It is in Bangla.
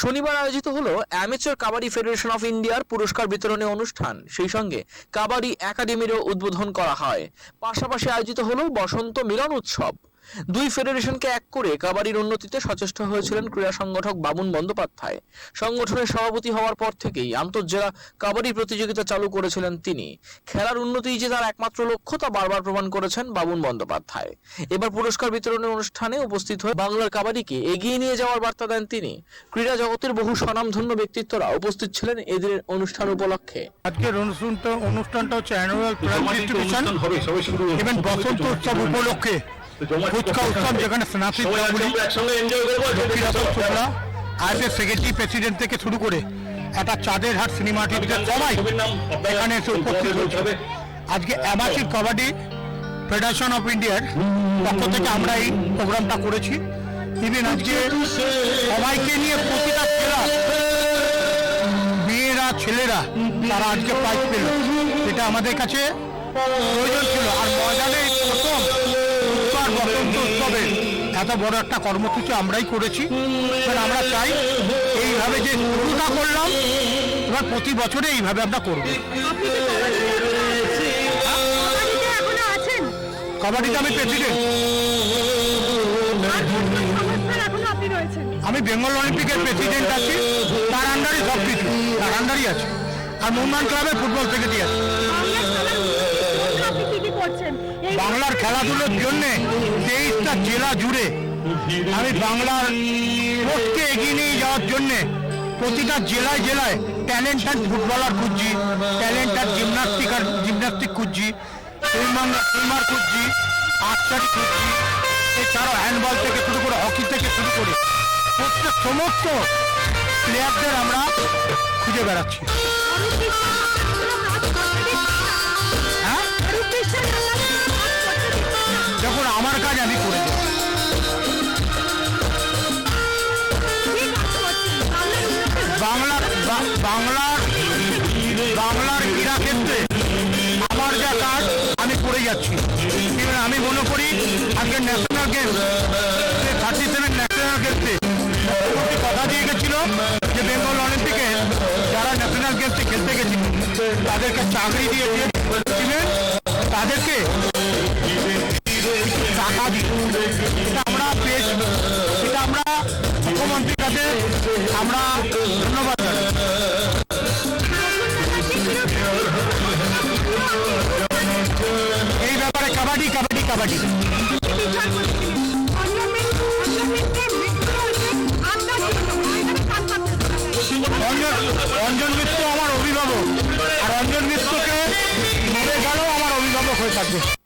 শনিবার আয়োজিত হলো অ্যামেচার কাবাডি ফেডারেশন অফ ইন্ডিয়ার পুরস্কার বিতরণী অনুষ্ঠান। সেই সঙ্গে কাবাডি একাডেমিরও উদ্বোধন করা হয়। পাশাপাশি আয়োজিত হলো বসন্ত মিলন উৎসব। দুই ফেডারেশনকে এক করে কাবাডির উন্নতিতে সচেষ্ট হয়েছিলেন ক্রীড়া সংগঠক বাবুন বন্দ্যোপাধ্যায়। সংগঠনের সভাপতি হওয়ার পর থেকেই আন্তর্জেলা কাবাডি প্রতিযোগিতা চালু করেছিলেন তিনি। খেলার উন্নতিই যে তার একমাত্র লক্ষ্য তা বারবার প্রমাণ করেছেন বাবুন বন্দ্যোপাধ্যায়। এবার পুরস্কার বিতরণের অনুষ্ঠানে উপস্থিত হয়ে বাংলার কাবাডিকে এগিয়ে নিয়ে যাওয়ার বার্তা দেন তিনি। ক্রীড়া জগতের বহু স্বনামধন্য ব্যক্তিত্বরা উপস্থিত ছিলেন এদের অনুষ্ঠান উপলক্ষে। আজকের অনুষ্ঠানটা অনুষ্ঠানটা হচ্ছে অ্যানুয়াল প্রাইজ ডিস্ট্রিবিউশন বসন্ত উৎসব উপলক্ষে। ফুচকা উৎসব যেখানে আজকে সেক্রেটারি প্রেসিডেন্ট থেকে শুরু করে একটা চাঁদের হাট সিনেমা সবাই ছবির নাম আপনারা এখানে এসে উপস্থিত হয়েছে। আজকে অ্যামাচিভ কাবাডি ফেডারেশন অফ ইন্ডিয়ার পক্ষ থেকে আমরা এই প্রোগ্রামটা করেছি। ইভেন আজকে সবাইকে নিয়ে প্রতিটা মেয়েরা ছেলেরা তারা আজকে প্রাইজ পেল। এটা আমাদের কাছে প্রয়োজন ছিল। আর ময়দানে প্রথম উৎসবে এত বড় একটা কর্মসূচি আমরাই করেছি। আমরা চাই এইভাবে যে শুরুটা করলাম এবার প্রতি বছরে এইভাবে আমরা করব। কবাডিতে আমি প্রেসিডেন্ট আমি বেঙ্গল অলিম্পিকের প্রেসিডেন্ট আছি। তার আন্ডারই সব কিছু তার আন্ডারই আছে। আর মুম্বাই ক্লাবের ফুটবল সেক্রেটারি আছে। বাংলার খেলাধুলোর জন্য তেইশটা জেলা জুড়ে আমি বাংলার স্পোর্টসকে এগিয়ে নিয়ে যাওয়ার জন্যে প্রতিটা জেলায় জেলায় ট্যালেন্টেড ফুটবলার খুঁজছি ট্যালেন্টেড জিমনাস্টিক আর জিমনাস্টিক খুঁজছি সুইমার সুইমার খুঁজছি আর্চারি খুঁজছি, এছাড়াও হ্যান্ডবল থেকে শুরু করে হকি থেকে শুরু করে প্রত্যেক সমস্ত প্লেয়ারদের আমরা খুঁজে বেড়াচ্ছি। বাংলার বাংলার ক্রীড়া ক্ষেত্রে আমার যা কাজ, আমি করে যাচ্ছি। আমি মনে করি, আজকে national games thirty seven national গেমসে কথা দিয়ে গেছিল, যে বেঙ্গল অলিম্পিকে যারা ন্যাশনাল গেমসে খেলতে গেছিল, তাদেরকে চাকরি দিয়েছে ছিলেন, তাদেরকে টাকা এটা আমরা পেয়েছি এটা আমরা মুখ্যমন্ত্রীর কাছে আমরা কাবাডি কাবাডি কাবাডি। অঞ্জন মিত্র আমার অভিভাবক। আর অঞ্জন মিত্রকে মরে গেল আমার অভিভাবক হয়ে থাকবে।